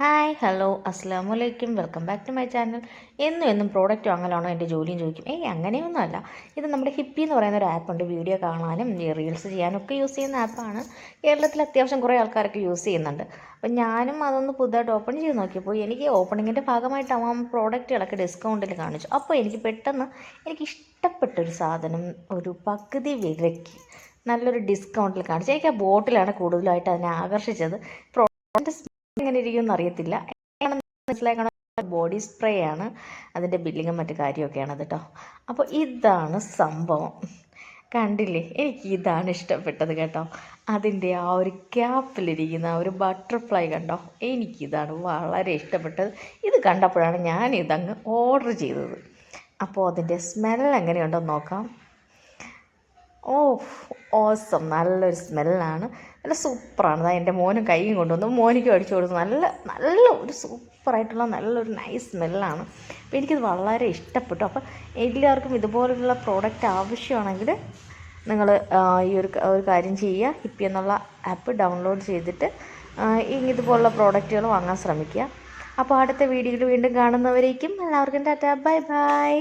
Hi hello അസ്സാം വലൈക്കും welcome back to my channel എന്നും എന്നും പ്രോഡക്റ്റ് വാങ്ങലാണോ എന്റെ ജോലിയും ചോദിക്കും. ഏയ് അങ്ങനെയൊന്നുമല്ല. ഇത് നമ്മുടെ ഹിപ്പി എന്ന് പറയുന്ന ഒരു ആപ്പുണ്ട് വീഡിയോ കാണാനും റീൽസ് ചെയ്യാനും ഒക്കെ യൂസ് ചെയ്യുന്ന ആപ്പാണ് കേരളത്തിൽ അത്യാവശ്യം കുറേ ആൾക്കാരൊക്കെ യൂസ് ചെയ്യുന്നുണ്ട്. അപ്പം ഞാനും അതൊന്ന് പുതുതായിട്ട് ഓപ്പൺ ചെയ്ത് നോക്കിയപ്പോൾ എനിക്ക് ഓപ്പണിങ്ങിന്റെ ഭാഗമായിട്ടാവാം പ്രോഡക്റ്റുകളൊക്കെ ഡിസ്കൗണ്ടിൽ കാണിച്ചു അപ്പോൾ എനിക്ക് പെട്ടെന്ന് എനിക്ക് ഇഷ്ടപ്പെട്ടൊരു സാധനം ഒരു പകുതി വിലയ്ക്ക് നല്ലൊരു ഡിസ്കൗണ്ടിൽ കാണിച്ചു. എനിക്ക് ആ ബോട്ടിലാണ് കൂടുതലായിട്ട് അതിനെ ആകർഷിച്ചത്. എങ്ങനെ ഇരിക്കുമെന്ന് അറിയത്തില്ല മനസ്സിലാക്കണം. ബോഡി സ്പ്രേ ആണ് അതിന്റെ ബില്ലിങ്ങും മറ്റു കാര്യമൊക്കെയാണ് കേട്ടോ അപ്പോൾ ഇതാണ് സംഭവം. കണ്ടില്ലേ? എനിക്ക് ഇതാണ് ഇഷ്ടപ്പെട്ടത് കേട്ടോ. അതിന്റെ ആ ഒരു ക്യാപ്പിലിരിക്കുന്ന ആ ഒരു ബട്ടർഫ്ലൈ കണ്ടോ? എനിക്കിതാണ് വളരെ ഇഷ്ടപ്പെട്ടത്. ഇത് കണ്ടപ്പോഴാണ് ഞാൻ ഇതങ്ങ് ഓർഡർ ചെയ്തത്. അപ്പോൾ അതിന്റെ സ്മെൽ എങ്ങനെയുണ്ടോ നോക്കാം. ഓ ഓസം നല്ലൊരു സ്മെല്ലാണ് നല്ല സൂപ്പറാണ് എന്റെ മോനും കൈയും കൊണ്ടുവന്നു. മോനിക്കും അടിച്ചു കൊടുത്തു. നല്ല നല്ല ഒരു സൂപ്പറായിട്ടുള്ള നല്ലൊരു നൈസ് സ്മെല്ലാണ് അപ്പോൾ എനിക്കിത് വളരെ ഇഷ്ടപ്പെട്ടു. അപ്പോൾ എല്ലാവർക്കും ഇതുപോലുള്ള പ്രോഡക്റ്റ് ആവശ്യമാണെങ്കിൽ നിങ്ങൾ ഈ ഒരു ഒരു കാര്യം ചെയ്യുക. ഹിപ്പി എന്നുള്ള ആപ്പ് ഡൗൺലോഡ് ചെയ്തിട്ട് ഇതുപോലുള്ള പ്രോഡക്റ്റുകൾ വാങ്ങാൻ ശ്രമിക്കുക. അപ്പോൾ അടുത്ത വീഡിയോയിൽ വീണ്ടും കാണുന്നവരേക്കും എല്ലാവർക്കും ടാറ്റ. Bye bye.